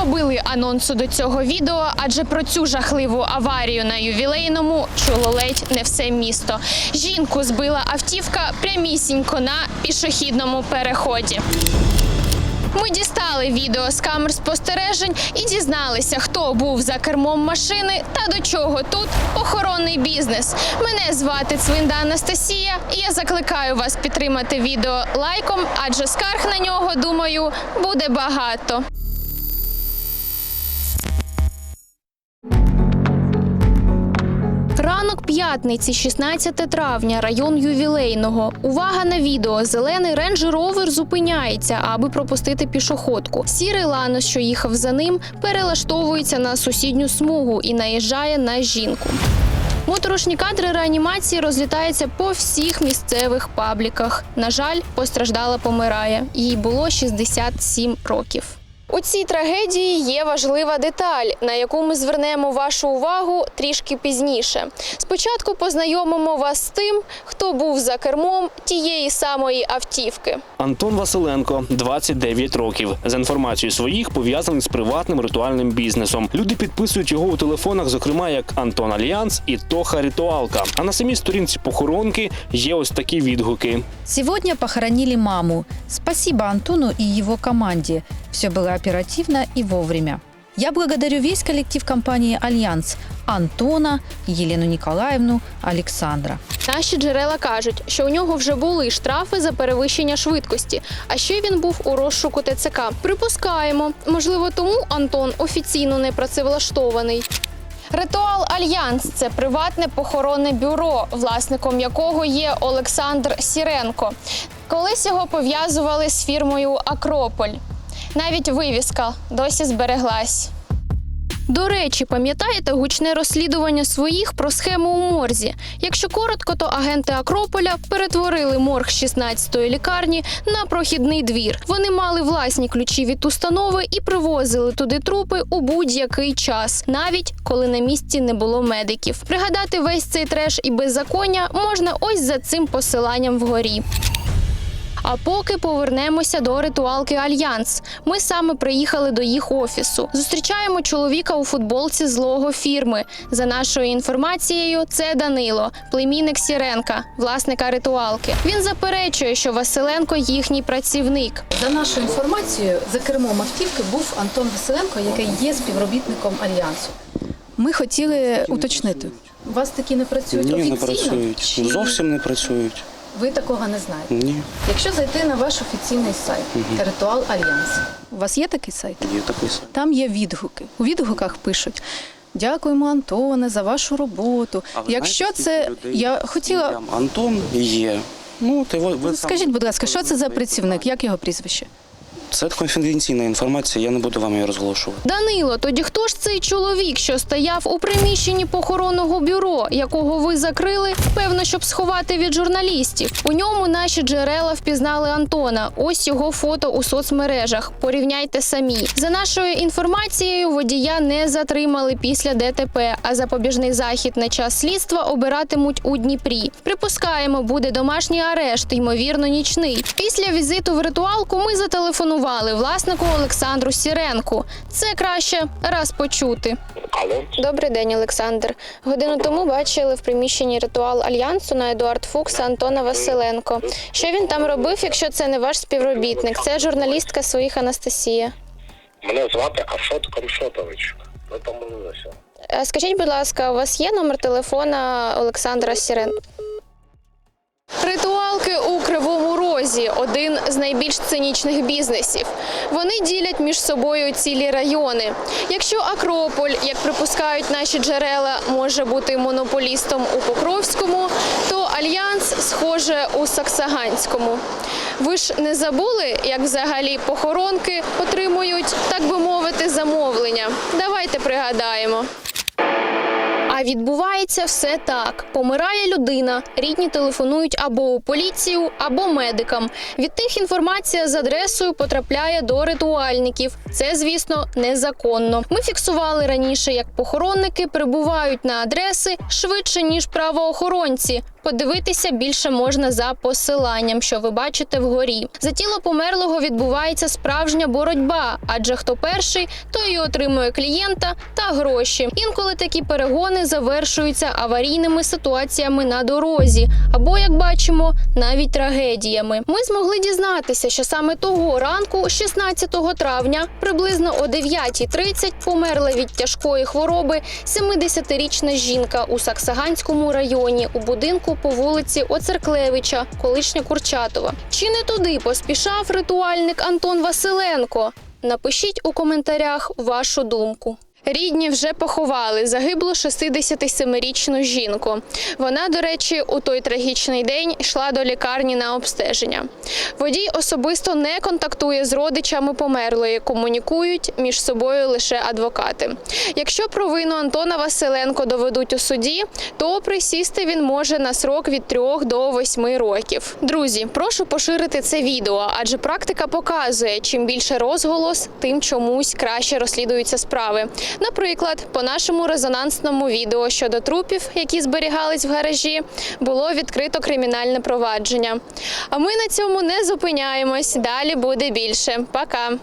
робили анонсу до цього відео, адже про цю жахливу аварію на ювілейному чуло ледь не все місто. Жінку збила автівка прямісінько на пішохідному переході. Ми дістали відео з камер спостережень і дізналися, хто був за кермом машини та до чого тут охоронний бізнес. Мене звати Цвинда Анастасія, і я закликаю вас підтримати відео лайком, адже скарг на нього, думаю, буде багато. Ранок п'ятниці, 16 травня, район ювілейного. Увага на відео. Зелений рейндж ровер зупиняється, аби пропустити пішоходку. Сірий ланос, що їхав за ним, перелаштовується на сусідню смугу і наїжджає на жінку. Моторошні кадри реанімації розлітаються по всіх місцевих пабліках. На жаль, постраждала помирає. Їй було 67 років. У цій трагедії є важлива деталь, на яку ми звернемо вашу увагу трішки пізніше. Спочатку познайомимо вас з тим, хто був за кермом тієї самої автівки. Антон Василенко, 29 років. За інформацією своїх пов'язаний з приватним ритуальним бізнесом. Люди підписують його у телефонах, зокрема як Антон Альянс і Тоха Ритуалка. А на самій сторінці похоронки є ось такі відгуки. Сегодня похоронили маму. Спасибо Антону и его команде. Все было оперативно и вовремя. Я благодарю весь коллектив компании «Альянс» Антона, Елену Николаевну, Александра. Наші джерела кажуть, що у нього вже були штрафи за перевищення швидкості, а ще він був у розшуку ТЦК. Припускаємо, можливо, тому Антон офіційно не працевлаштований. Ритуал Альянс це приватне похоронне бюро, власником якого є Олександр Сіренко. Колись його пов'язували з фірмою Акрополь. Навіть вивіска досі збереглась. До речі, пам'ятаєте гучне розслідування своїх про схему у морзі? Якщо коротко, то агенти Акрополя перетворили морг 16-ї лікарні на прохідний двір. Вони мали власні ключі від установи і привозили туди трупи у будь-який час, навіть коли на місці не було медиків. Пригадати весь цей треш і беззаконня можна ось за цим посиланням вгорі. А поки повернемося до ритуалки Альянс. Ми саме приїхали до їх офісу. Зустрічаємо чоловіка у футболці злого фірми. За нашою інформацією, це Данило, племінник Сіренка, власника ритуалки. Він заперечує, що Василенко їхній працівник. За нашою інформацією, за кермом автівки був Антон Василенко, який є співробітником альянсу. Ми хотіли уточнити. У вас такі не працюють Ні, офіційно? не працюють. Чи Зовсім не працюють. Ви такого не знаєте. Ні, Якщо зайти на ваш офіційний сайт Ритуал Альянс, у вас є такий сайт? є такий сайт. Там є відгуки. У відгуках пишуть. Дякуємо, Антоне, за вашу роботу. А ви Якщо знаєте, це людей я хотіла. Антон є. Ну, ти ви, ви Скажіть, там- будь ласка, що це за працівник? Як його прізвище? Це конфіденційна інформація, я не буду вам її розголошувати. Данило, тоді хто ж цей чоловік, що стояв у приміщенні похоронного бюро, якого ви закрили, певно, щоб сховати від журналістів? У ньому наші джерела впізнали Антона. Ось його фото у соцмережах. Порівняйте самі. За нашою інформацією, водія не затримали після ДТП, а запобіжний захід на час слідства обиратимуть у Дніпрі. Припускаємо, буде домашній арешт, ймовірно, нічний. Після візиту в ритуалку ми зателефонували власнику Олександру Сіренку. Це краще раз почути. Алло, Добрий день, Олександр. Годину тому бачили в приміщенні ритуал альянсу на Едуард Фукса Антона Василенко. Що він там робив, якщо це не ваш співробітник? Це журналістка своїх Анастасія. мене звати Ашот Комшотович. Ви помилилися. Скажіть, будь ласка, у вас є номер телефона Олександра Сіренко? Кривому один з найбільш цинічних бізнесів. Вони ділять між собою цілі райони. Якщо Акрополь, як припускають наші джерела, може бути монополістом у Покровському, то Альянс схоже у Саксаганському. Ви ж не забули, як взагалі похоронки отримують, так би мовити, замовлення. Давайте пригадаємо. А відбувається все так: помирає людина, рідні телефонують або у поліцію, або медикам. Від тих інформація з адресою потрапляє до ритуальників. Це, звісно, незаконно. Ми фіксували раніше, як похоронники прибувають на адреси швидше ніж правоохоронці. Подивитися більше можна за посиланням, що ви бачите вгорі. За тіло померлого відбувається справжня боротьба, адже хто перший, той і отримує клієнта та гроші. Інколи такі перегони завершуються аварійними ситуаціями на дорозі, або, як бачимо, навіть трагедіями. Ми змогли дізнатися, що саме того ранку, 16 травня, приблизно о 9.30 померла від тяжкої хвороби 70-річна жінка у Саксаганському районі у будинку по вулиці Оцерклевича, колишня Курчатова. Чи не туди поспішав ритуальник Антон Василенко? Напишіть у коментарях вашу думку. Рідні вже поховали загиблу 67-річну жінку. Вона, до речі, у той трагічний день йшла до лікарні на обстеження. Водій особисто не контактує з родичами померлої, комунікують між собою лише адвокати. Якщо провину Антона Василенко доведуть у суді, то присісти він може на срок від 3 до 8 років. Друзі, прошу поширити це відео, адже практика показує, чим більше розголос, тим чомусь краще розслідуються справи. Наприклад, по нашому резонансному відео щодо трупів, які зберігались в гаражі, було відкрито кримінальне провадження. А ми на цьому не зупиняємось. Далі буде більше. Пока.